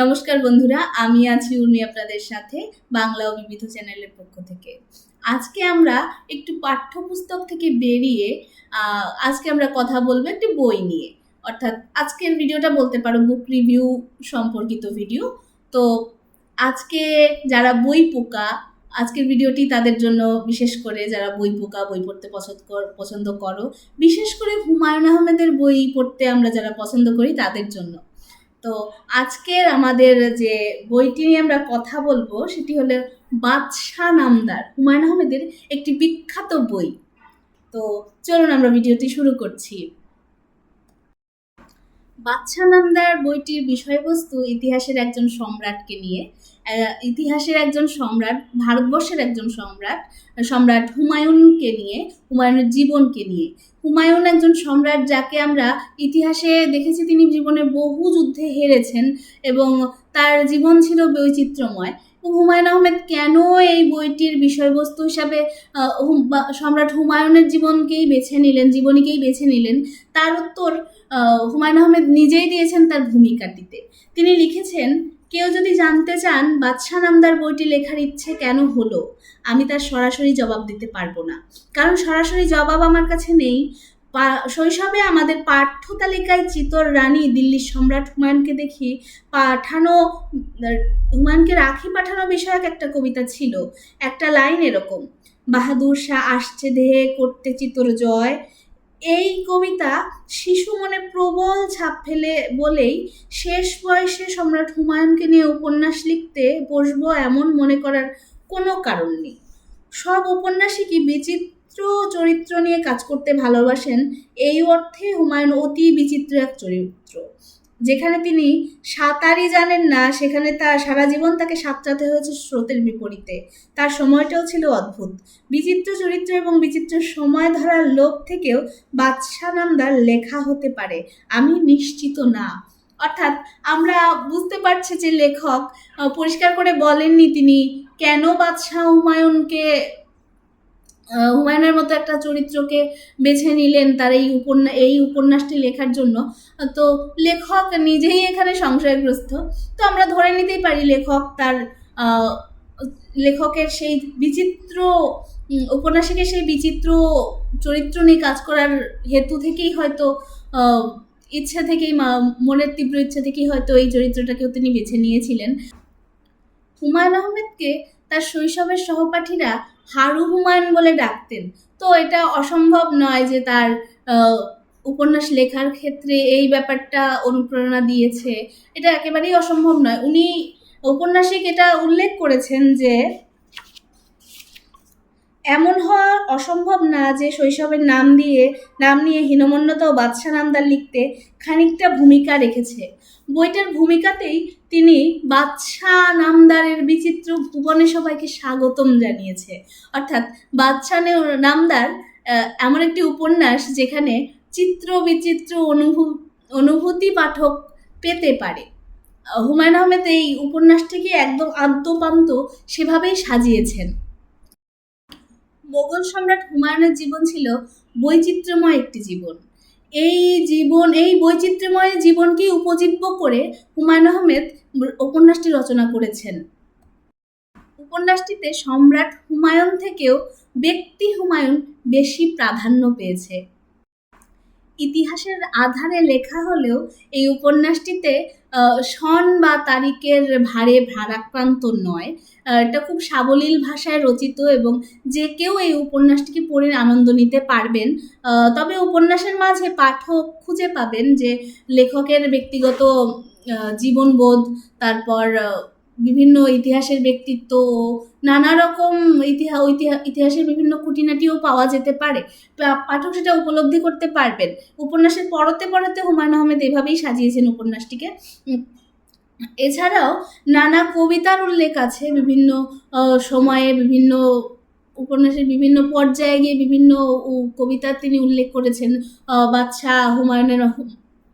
নমস্কার বন্ধুরা, আমি আছি উর্মি আপনাদের সাথে বাংলা ও বিবিধ চ্যানেলের পক্ষ থেকে। আজকে আমরা একটু পাঠ্যপুস্তক থেকে বেরিয়ে আজকে আমরা কথা বলব একটি বই নিয়ে। অর্থাৎ আজকের ভিডিওটা বলতে পারো বুক রিভিউ সম্পর্কিত ভিডিও তো আজকে যারা বই পোকা, আজকের ভিডিওটি তাদের জন্য বিশেষ করে যারা বই পোকা, বই পড়তে পছন্দ পছন্দ করো, বিশেষ করে হুমায়ুন আহমেদের বই পড়তে আমরা যারা পছন্দ করি তাদের জন্য। তো আজকের আমাদের যে বইটি নিয়ে আমরা কথা বলব, সেটি হলো বাদশাহ নামদার, হুমায়ুন আহমেদের একটি বিখ্যাত বই। তো চলুন আমরা ভিডিওটি শুরু করছি। বাদশাহ নামদার বইটির বিষয়বস্তু ইতিহাসের একজন সম্রাটকে নিয়ে ইতিহাসের একজন সম্রাট, ভারতবর্ষের একজন সম্রাট সম্রাট হুমায়ুনকে নিয়ে, হুমায়ুনের জীবনকে নিয়ে। হুমায়ুন একজন সম্রাট যাকে আমরা ইতিহাসে দেখেছি তিনি জীবনে বহু যুদ্ধে হেরেছেন এবং তার জীবন ছিল বৈচিত্র্যময়। হুমায়ুন আহমেদ কেন এই বইটির বিষয়বস্তু হিসাবে সম্রাট হুমায়ুনের জীবনকেই বেছে নিলেন, জীবনীকেই বেছে নিলেন, তার উত্তর হুমায়ুন আহমেদ নিজেই দিয়েছেন তার ভূমিকাটিতে। তিনি লিখেছেন, কেউ যদি জানতে চান বাদশাহ নামদার বইটি লেখার ইচ্ছে কেন হলো, আমি তার সরাসরি জবাব দিতে পারব না। কারণ সরাসরি জবাব আমার কাছে নেই শৈশবে আমাদের পাঠ্য তালিকায় চিতর রানী দিল্লির সম্রাট হুমায়ুনকে দেখি পাঠানো, হুমায়ুনকে রাখি পাঠানো বিষয়ক একটা কবিতা ছিল। একটা লাইন এরকম, বাহাদুর শাহ আসছে দেহে করতে চিতর জয়। এই কবিতা শিশু মনে প্রবল ছাপ ফেলে বলেই শেষ বয়সে সম্রাট হুমায়ুনকে নিয়ে উপন্যাস লিখতে বসবো এমন মনে করার কোনো কারণ নেই। সব উপন্যাসিকই বিচিত্র চরিত্র নিয়ে কাজ করতে ভালোবাসেন, এই অর্থে হুমায়ুন অতি বিচিত্র এক চরিত্র। যেখানে তিনি সাঁতারই জানেন না, সেখানে তার সারা জীবন তাকে সাঁতরাতে হয়েছে স্রোতের বিপরীতে। তার সময়টাও ছিল অদ্ভুত। বিচিত্র চরিত্র এবং বিচিত্র সময় ধরার লোক থেকেও বাদশাহ নামদার লেখা হতে পারে, আমি নিশ্চিত না। অর্থাৎ আমরা বুঝতে পারছি যে লেখক পরিষ্কার করে বলেননি তিনি কেন বাদশাহ হুমায়ুনকে হুমায়ুনের মতো একটা চরিত্রকে বেছে নিলেন তার এই উপন্যাস এই উপন্যাসটি লেখার জন্য। তো লেখক নিজেই এখানে সংশয়গ্রস্ত। তো আমরা ধরে নিতেই পারি লেখক তার লেখকের সেই বিচিত্র উপন্যাসিকের সেই বিচিত্র চরিত্র নিয়ে কাজ করার হেতু থেকেই হয়তো ইচ্ছা থেকেই মনের তীব্র ইচ্ছা থেকেই হয়তো এই চরিত্রটাকেও তিনি বেছে নিয়েছিলেন। হুমায়ুন আহমেদকে তার শৈশবের সহপাঠীরা হারু হুমায়ুন বলে ডাকতেন। তো এটা অসম্ভব নয় যে তার উপন্যাস লেখার ক্ষেত্রে এই ব্যাপারটা অনুপ্রেরণা দিয়েছে। এটা একেবারেই অসম্ভব নয়। উনি ঔপন্যাসিক এটা উল্লেখ করেছেন যে এমন হওয়া অসম্ভব না যে শৈশবের নাম দিয়ে, নাম নিয়ে হীনমন্যতা ও বাদশা নামদার লিখতে খানিকটা ভূমিকা রেখেছে। বইটার ভূমিকাতেই তিনি বাদশা নামদারের বিচিত্র ভুবনে সবাইকে স্বাগতম জানিয়েছে। অর্থাৎ বাদশা নে- নামদার এমন একটি উপন্যাস যেখানে চিত্র বিচিত্র অনুভূ, অনুভূতি পাঠক পেতে পারে। হুমায়ুন আহমেদ এই উপন্যাসটিকে একদম আদ্যপান্ত সেভাবেই সাজিয়েছেন। মোগল সম্রাট হুমায়ুনের জীবন ছিল বৈচিত্র্যময় একটি জীবন। এই জীবন, এই বৈচিত্র্যময় জীবনকে উপজীব্য করে হুমায়ুন আহমেদ উপন্যাসটি রচনা করেছেন। উপন্যাসটিতে সম্রাট হুমায়ুন থেকেও ব্যক্তি হুমায়ুন বেশি প্রাধান্য পেয়েছে। ইতিহাসের আধারে লেখা হলেও এই উপন্যাসটিতে সন বা তারিখের ভারে ভারাক্রান্ত নয়। এটা খুব সাবলীল ভাষায় রচিত এবং যে কেউ এই উপন্যাসটিকে পড়ে আনন্দ নিতে পারবেন। তবে উপন্যাসের মাঝে পাঠক খুঁজে পাবেন যে লেখকের ব্যক্তিগত জীবনবোধ, তারপর বিভিন্ন ইতিহাসের ব্যক্তিত্ব নানা রকম ইতিহাস ইতিহাসের বিভিন্ন খুঁটিনাটিও পাওয়া যেতে পারে। পাঠক সেটা উপলব্ধি করতে পারবেন। উপন্যাসের পরতে পরতে হুমায়ুন আহমেদ এভাবেই সাজিয়েছেন উপন্যাসটিকে। এছাড়াও নানা কবিতার উল্লেখ আছে বিভিন্ন সময়ে বিভিন্ন উপন্যাসের বিভিন্ন পর্যায়ে গিয়ে বিভিন্ন কবিতার তিনি উল্লেখ করেছেন। বাদশাহ হুমায়ুনের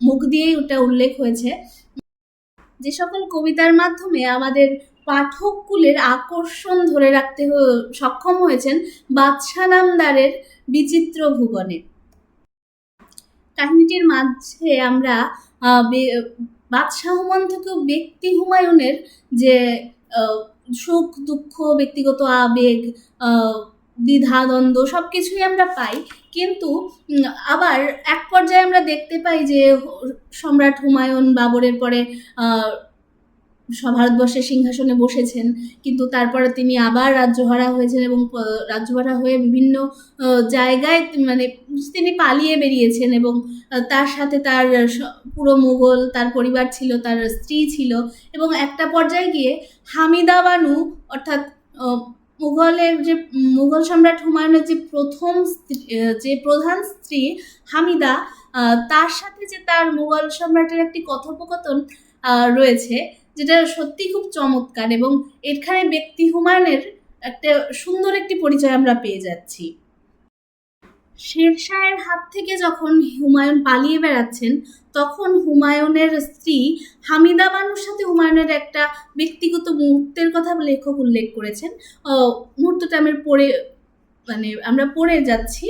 মুখ দিয়েই ওটা উল্লেখ হয়েছে। যে সকল কবিতার মাধ্যমে আমাদের পাঠককুলের আকর্ষণ ধরে রাখতে সক্ষম হয়েছেন বাদশাহ নামদারের বিচিত্র ভুবনে। কাহিনীটির মাঝে আমরা বাদশাহ থেকেও ব্যক্তি হুমায়ুনের যে সুখ, দুঃখ, ব্যক্তিগত আবেগ আহ, দ্বিধা দ্বন্দ্ব সব কিছুই আমরা পাই। কিন্তু আবার এক পর্যায়ে আমরা দেখতে পাই যে সম্রাট হুমায়ুন বাবরের পরে ভারতবর্ষের সিংহাসনে বসেছেন। কিন্তু তারপরে তিনি আবার রাজ্যহারা হয়েছেন এবং রাজ্যহারা হয়ে বিভিন্ন জায়গায় মানে তিনি পালিয়ে বেরিয়েছেন এবং তার সাথে তার পুরো মুঘল তার পরিবার ছিল তার স্ত্রী ছিল এবং একটা পর্যায়ে গিয়ে হামিদা বানু অর্থাৎ মুঘলের যে, মুঘল সম্রাট হুমায়ুনের যে প্রথম যে প্রধান স্ত্রী হামিদা তার সাথে যে তার মুঘল সম্রাটের একটি কথোপকথন রয়েছে, যেটা সত্যি খুব চমৎকার এবং এখানে ব্যক্তি হুমায়ুনের একটা সুন্দর একটি পরিচয় আমরা পেয়ে যাচ্ছি। শেরশাহের হাত থেকে যখন হুমায়ুন পালিয়ে বেড়াচ্ছেন, তখন হুমায়ুনের স্ত্রী হামিদা বানুর সাথে হুমায়ুনের একটা ব্যক্তিগত মুহূর্তের কথা লেখক উল্লেখ করেছেন। মুহূর্তটা আমি পড়ে মানে আমরা পড়ে যাচ্ছি।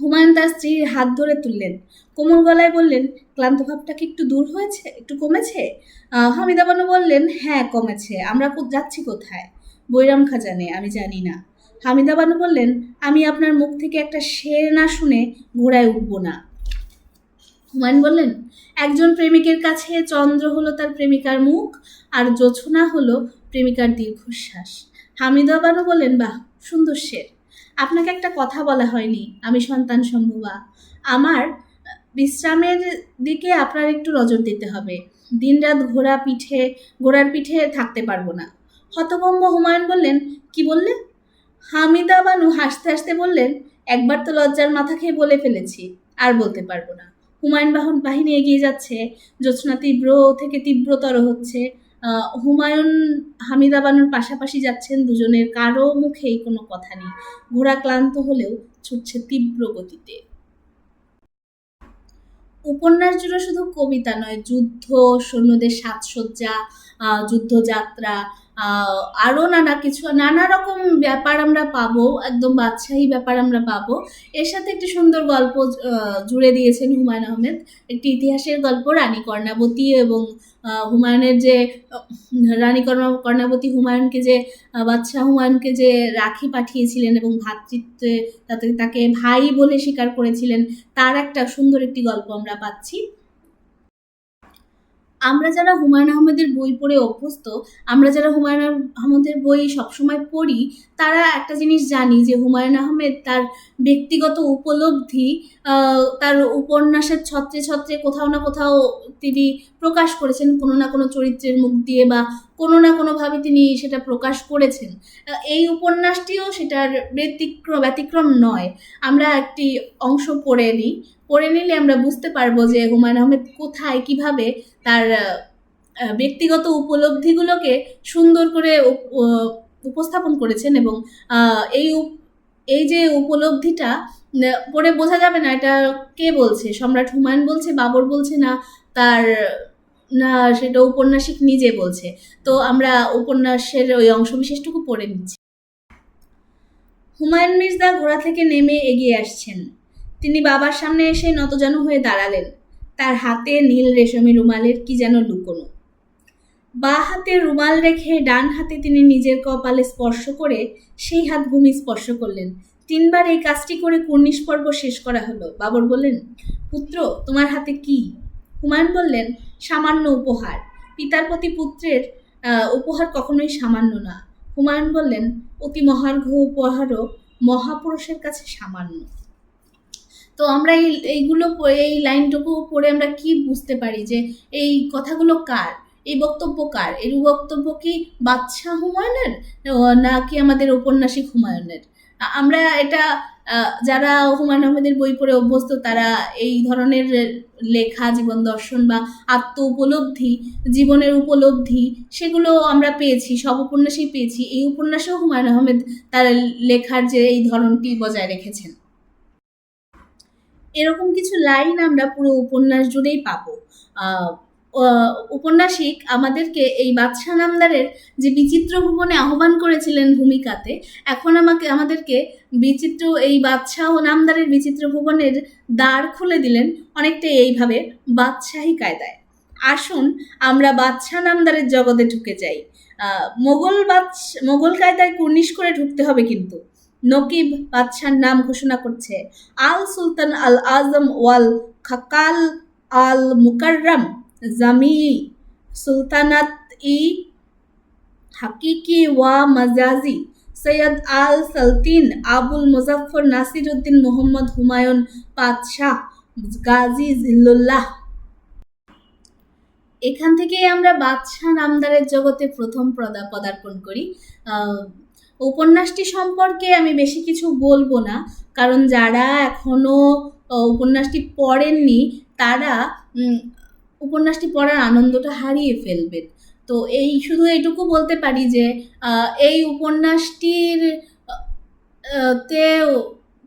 হুমায়ুন তার স্ত্রীর হাত ধরে তুললেন। কোমল গলায় বললেন, ক্লান্ত ভাবটা কি একটু দূর হয়েছে? একটু কমেছে? হামিদা বানু বললেন হ্যাঁ কমেছে। আমরা যাচ্ছি কোথায়? বৈরাম খাজানে, আমি জানি না। হামিদা বানু বললেন, আমি আপনার মুখ থেকে একটা শের না শুনে ঘোড়ায় উঠবো না। হুমায়ুন বললেন, একজন প্রেমিকের কাছে চন্দ্র হলো তার প্রেমিকার মুখ, আর জোছনা হলো প্রেমিকার দীর্ঘশ্বাস। হামিদা বানু বললেন, বাহ, সুন্দর শের। আপনাকে একটা কথা বলা হয়নি, আমি সন্তান সম্ভবা। আমার বিশ্রামের দিকে আপনার একটু নজর দিতে হবে। দিনরাত ঘোড়া পিঠে, ঘোড়ার পিঠে থাকতে পারব না। হতভম্ব হুমায়ুন বললেন, কি বললেন হামিদা বানু হাসতে হাসতে বললেন, একবার তো লজ্জার মাথা খেয়ে বলে ফেলেছি, আর বলতে পারব না। হুমায়ুন বাহন বাহিনী এগিয়ে যাচ্ছে, জ্যোৎস্না তীব্র থেকে তীব্রতর হচ্ছে। হুমায়ুন, হামিদা বানুর পাশাপাশি যাচ্ছেন দুজনের কারও মুখেই কোনো কথা নেই। ঘোড়া ক্লান্ত হলেও ছুটছে তীব্র গতিতে। উপন্যাস জুড়ে শুধু কবিতা নয়, যুদ্ধ, সৈন্যদের সাজসজ্জা যুদ্ধযাত্রা আরও নানা কিছু, নানা রকম ব্যাপার আমরা পাবো, একদম বাদশাহী ব্যাপার আমরা পাবো। এর সাথে একটি সুন্দর গল্প জুড়ে দিয়েছেন হুমায়ুন আহমেদ। একটি ইতিহাসের গল্প, রানী কর্ণাবতী এবং হুমায়ুনের যে, রানী কর্ণা- কর্ণাবতী হুমায়ুনকে যে বাদশাহ হুমায়ুনকে যে রাখি পাঠিয়েছিলেন এবং ভ্রাতৃত্বে তাতে, তাকে ভাই বলে স্বীকার করেছিলেন, তার একটা সুন্দর একটি গল্প আমরা পাচ্ছি। আমরা যারা হুমায়ুন আহমেদের বই পড়ে অভ্যস্ত, আমরা যারা হুমায়ুন আহমেদের বই সবসময় পড়ি, তারা একটা জিনিস জানি যে হুমায়ুন আহমেদ তার ব্যক্তিগত উপলব্ধি তার উপন্যাসের ছত্রে ছত্রে কোথাও না কোথাও তিনি প্রকাশ করেছেন, কোনো না কোনো চরিত্রের মুখ দিয়ে বা কোনো না কোনোভাবে তিনি সেটা প্রকাশ করেছেন। এই উপন্যাসটিও সেটার ব্যতিক্রম ব্যতিক্রম নয়। আমরা একটি অংশ পড়ে নিই। পড়ে নিলে আমরা বুঝতে পারব যে হুমায়ুন আহমেদ কোথায়, কীভাবে তার ব্যক্তিগত উপলব্ধিগুলোকে সুন্দর করে উপ- উপস্থাপন করেছেন এবং এই এই যে উপলব্ধিটা পড়ে বোঝা যাবে না এটা কে বলছে? সম্রাট হুমায়ুন বলছে, বাবর বলছে না তার না, সেটা উপন্যাসিক নিজে বলছে। তো আমরা উপন্যাসের ওই অংশ বিশেষটুকু পড়ে নিচ্ছি। হুমায়ুন মির্জা ঘোড়া থেকে নেমে এগিয়ে আসছেন। তিনি বাবার সামনে এসে নতজানু হয়ে দাঁড়ালেন। তার হাতে নীল রেশমি রুমালের কি যেন লুকোনো। বা হাতে রুমাল রেখে ডান হাতে তিনি নিজের কপালে স্পর্শ করে সেই হাত ভূমি স্পর্শ করলেন। তিনবার এই কাজটি করে কুর্নিশ পর্ব শেষ করা হলো। বাবর বললেন, পুত্র, তোমার হাতে কি? হুমায়ুন বললেন, সামান্য উপহার। পিতার প্রতি পুত্রের উপহার কখনোই সামান্য না। হুমায়ুন বললেন, অতি মহার্ঘ উপহারও মহাপুরুষের কাছে সামান্য। তো আমরা এই, এইগুলো এই লাইনটুকু পড়ে আমরা কি বুঝতে পারি যে এই কথাগুলো কার? এই বক্তব্য কার? এর বক্তব্য কি বাদশাহ হুমায়ুনের নাকি আমাদের ঔপন্যাসিক হুমায়ুনের? আমরা এটা যারা হুমায়ুন আহমেদের বই পড়ে অভ্যস্ত, তারা এই ধরনের লেখা, জীবন দর্শন বা আত্ম উপলব্ধি জীবনের উপলব্ধি, সেগুলো আমরা পেয়েছি সব উপন্যাসেই পেয়েছি। এই উপন্যাসেও হুমায়ুন আহমেদ তার লেখার যে এই ধরনটি বজায় রেখেছেন। এরকম কিছু লাইন আমরা পুরো উপন্যাস জুড়েই পাবো। আহ, আমাদেরকে এই বাদশাহ নামদারের যে বিচিত্র ভুবনে আহ্বান করেছিলেন ভূমিকাতে এখন আমাকে আমাদেরকে বিচিত্র এই বাদশাহ নামদারের বিচিত্র ভুবনের দ্বার খুলে দিলেন অনেকটা এইভাবে বাদশাহী কায়দায়। আসুন আমরা বাদশাহ নামদারের জগতে ঢুকে যাই। মোগল বাদশ মোগল কায়দায় কুর্নিশ করে ঢুকতে হবে কিন্তু। নকিব বাদশার নাম ঘোষণা করছে আল সুলতান আল আজম ওয়াল খাকাল আল মুকাররম জামি সুলতানাত ই হাকিকি ওয়া মাজাজি সৈয়দ আল সালতিন আবুল মুজাফর নাসিরউদ্দিন মোহাম্মদ হুমায়ুন পাতশাহ গাজী জিল্লুল্লাহ এখান থেকেই আমরা বাদশাহ নামদারের জগতে প্রথম পদা পদার্পণ করি। উপন্যাসটি সম্পর্কে আমি বেশি কিছু বলব না কারণ যারা এখনও আহ, উপন্যাসটি পড়েননি তারা উপন্যাসটি পড়ার আনন্দটা হারিয়ে ফেলবেন তো এই শুধু এইটুকু বলতে পারি যে এই উপন্যাসটির তে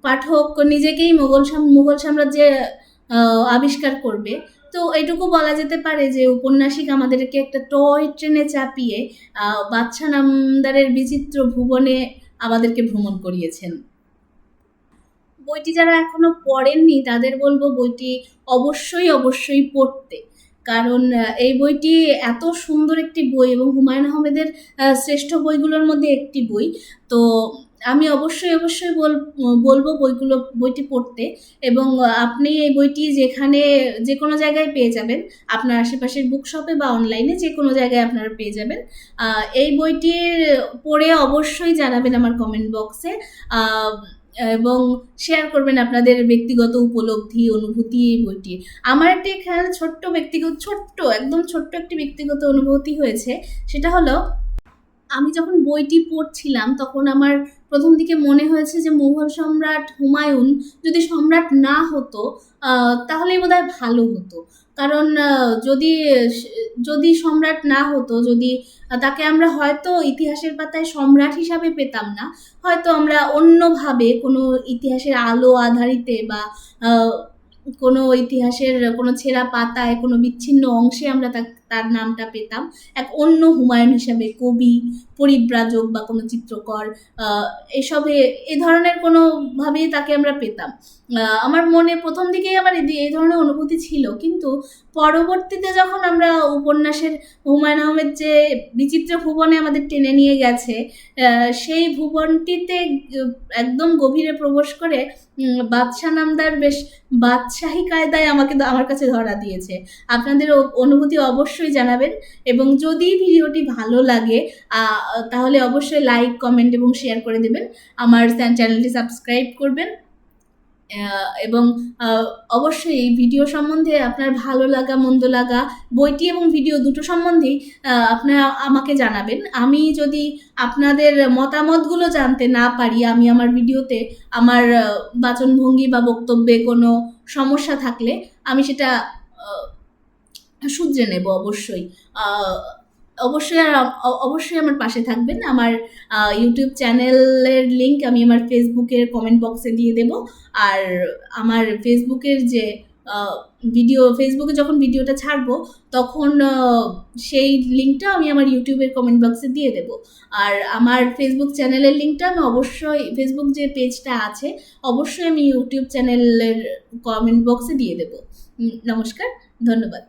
পাঠক নিজেকেই মোগল মুঘল সাম্রাজ্যে আবিষ্কার করবে। তো এইটুকু বলা যেতে পারে যে, উপন্যাসিক আমাদেরকে একটা টয় ট্রেনে চাপিয়ে বাদশা নামদারের বিচিত্র ভুবনে আমাদেরকে ভ্রমণ করিয়েছেন। বইটি যারা এখনও পড়েননি, তাদের বলব বইটি অবশ্যই অবশ্যই পড়তে। কারণ এই বইটি এত সুন্দর একটি বই এবং হুমায়ুন আহমেদের শ্রেষ্ঠ বইগুলোর মধ্যে একটি বই। তো আমি অবশ্যই অবশ্যই বল, বলব বইগুলো, বইটি পড়তে এবং আপনি এই বইটি যেখানে যে কোনো জায়গায় পেয়ে যাবেন। আপনার আশেপাশের বুক শপে বা অনলাইনে যে কোনো জায়গায় আপনারা পেয়ে যাবেন। এই বইটির পড়ে অবশ্যই জানাবেন আমার কমেন্ট বক্সে এবং শেয়ার করবেন আপনাদের ব্যক্তিগত উপলব্ধি, অনুভূতি এই বইটির আমার একটি খেয়াল ছোট্ট ব্যক্তিগত, ছোট্ট, একদম ছোট্ট একটি ব্যক্তিগত অনুভূতি হয়েছে। সেটা হলো, আমি যখন বইটি পড়ছিলাম, তখন আমার প্রথম দিকে মনে হয়েছে যে মুঘল সম্রাট হুমায়ুন যদি সম্রাট না হতো তাহলেই বোধহয় ভালো হতো। কারণ যদি যদি সম্রাট না হতো, যদি তাকে আমরা হয়তো ইতিহাসের পাতায় সম্রাট হিসাবে পেতাম না, হয়তো আমরা অন্যভাবে কোনো ইতিহাসের আলো আধারিতে বা কোনো ইতিহাসের কোনো ছেঁড়া পাতায়, কোনো বিচ্ছিন্ন অংশে আমরা তা- তার নামটা পেতাম। এক অন্য হুমায়ুন হিসাবে কবি, পরিব্রাজক বা কোনো চিত্রকর এসবে এ ধরনের কোনোভাবেই তাকে আমরা পেতাম। আমার মনে প্রথম দিকেই আমার এই ধরনের অনুভূতি ছিল। কিন্তু পরবর্তীতে যখন আমরা উপন্যাসের হুমায়ুন আহমেদ যে বিচিত্র ভুবনে আমাদের টেনে নিয়ে গেছে সেই ভুবনটিতে একদম গভীরে প্রবেশ করে বাদশাহ নামদার বেশ বাদশাহী কায়দায় আমাকে আমার কাছে ধরা দিয়েছে। আপনাদের অনুভূতি অবশ্যই জানাবেন এবং যদি ভিডিওটি ভালো লাগে তাহলে অবশ্যই লাইক কমেন্ট এবং শেয়ার করে দেবেন। আমার চ্যানেলটি সাবস্ক্রাইব করবেন। এবং অবশ্যই এই ভিডিও সম্বন্ধে আপনার ভালো লাগা, মন্দ লাগা, বইটি এবং ভিডিও দুটো সম্বন্ধেই আপনারা আমাকে জানাবেন। আমি যদি আপনাদের মতামতগুলো জানতে না পারি, আমি আমার ভিডিওতে আমার বাচনভঙ্গি বা বক্তব্যে কোনো সমস্যা থাকলে, আমি সেটা শুধরে নেব অবশ্যই। অবশ্যই আর অবশ্যই আমার পাশে থাকবেন। আমার ইউটিউব চ্যানেলের লিংক আমি আমার ফেসবুকের কমেন্ট বক্সে দিয়ে দেব। আর আমার ফেসবুকের যে ভিডিও ফেসবুকে যখন ভিডিওটা ছাড়বো, তখন সেই লিঙ্কটা আমি আমার ইউটিউবের কমেন্ট বক্সে দিয়ে দেব। আর আমার ফেসবুক চ্যানেলের লিঙ্কটা আমি অবশ্যই ফেসবুক যে পেজটা আছে, অবশ্যই আমি ইউটিউব চ্যানেলের কমেন্ট বক্সে দিয়ে দেব। নমস্কার, ধন্যবাদ।